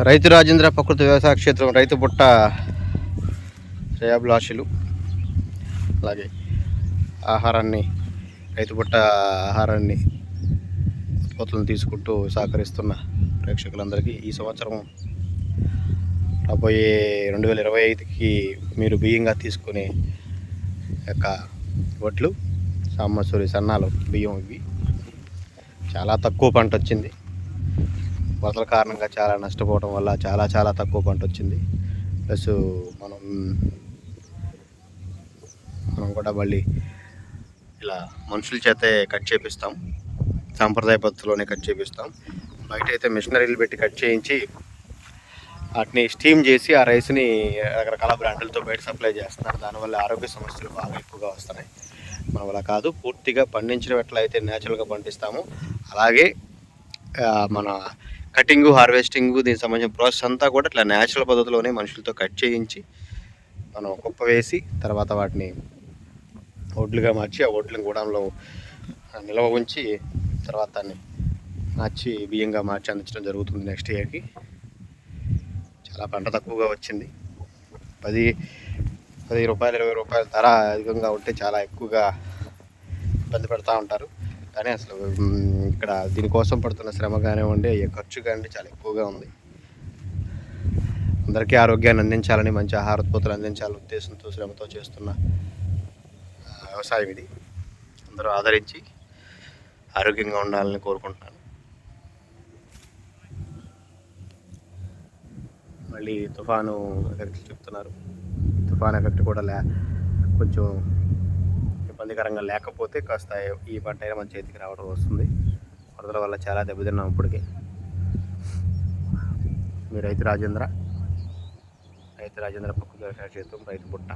రైతు రాజేంద్ర ప్రకృతి వ్యవసాయ క్షేత్రం రైతు పుట్ట శ్రేయాభిలాషులు అలాగే ఆహారాన్ని రైతు పుట్ట ఆహారాన్ని ఉత్పత్తులను తీసుకుంటూ సహకరిస్తున్న ప్రేక్షకులందరికీ ఈ సంవత్సరం రాబోయే రెండు వేల ఇరవై ఐదుకి మీరు బియ్యంగా తీసుకునే యొక్క వడ్లు సాంబసూరి సన్నాలు బియ్యం ఇవి. చాలా తక్కువ పంట వచ్చింది వరదల కారణంగా చాలా నష్టపోవడం వల్ల చాలా చాలా తక్కువ పంట వచ్చింది. ప్లస్ మనం మనం కూడా మళ్ళీ ఇలా మనుషుల చేతే కట్ చేపిస్తాం. సాంప్రదాయ పద్ధతిలోనే కట్ చేపిస్తాం. బయట అయితే మిషనరీలు పెట్టి కట్ చేయించి వాటిని స్టీమ్ చేసి ఆ రైస్ని రకరకాల బ్రాండ్లతో బయట సప్లై చేస్తున్నారు. దానివల్ల ఆరోగ్య సమస్యలు బాగా ఎక్కువగా వస్తున్నాయి. మనం అలా కాదు పూర్తిగా పండించిన ఎట్లా అయితే న్యాచురల్గా అలాగే మన కటింగ్ హార్వెస్టింగ్ దీనికి సంబంధించిన ప్రాసెస్ అంతా కూడా ఇట్లా న్యాచురల్ పద్ధతిలోనే మనుషులతో కట్ చేయించి మనం కుప్ప వేసి తర్వాత వాటిని ఒడ్లుగా మార్చి ఆ ఒడ్లను గూడంలో నిల్వ ఉంచి తర్వాత దాన్ని మార్చి బియ్యంగా మార్చి అందించడం జరుగుతుంది నెక్స్ట్ ఇయర్కి చాలా పంట తక్కువగా వచ్చింది. పది పది రూపాయలు ఇరవై రూపాయల ధర అధికంగా ఉంటే చాలా ఎక్కువగా ఇబ్బంది పెడతా ఉంటారు. కానీ అసలు ఇక్కడ దీనికోసం పడుతున్న శ్రమ కానివ్వండి అయ్యే ఖర్చు కానివ్వండి చాలా ఎక్కువగా ఉంది. అందరికీ ఆరోగ్యాన్ని అందించాలని మంచి ఆహార ఉత్పత్తులు అందించాలని ఉద్దేశంతో శ్రమతో చేస్తున్న వ్యవసాయం ఇది. అందరూ ఆదరించి ఆరోగ్యంగా ఉండాలని కోరుకుంటున్నాను. మళ్ళీ తుఫాను ఎఫెక్ట్ చెప్తున్నారు. తుఫాన్ ఎఫెక్ట్ కూడా లే కొంచెం ఇబ్బందికరంగా లేకపోతే కాస్త ఈ పంట అయినా మన చేతికి రావడం వస్తుంది. వరదల వల్ల చాలా దెబ్బతిన్నాం ఇప్పటికే. మీ రైతు రాజేంద్ర? రైతు రాజేంద్ర పక్కు వ్యవసాయ క్షేత్రం రైతు బుట్ట.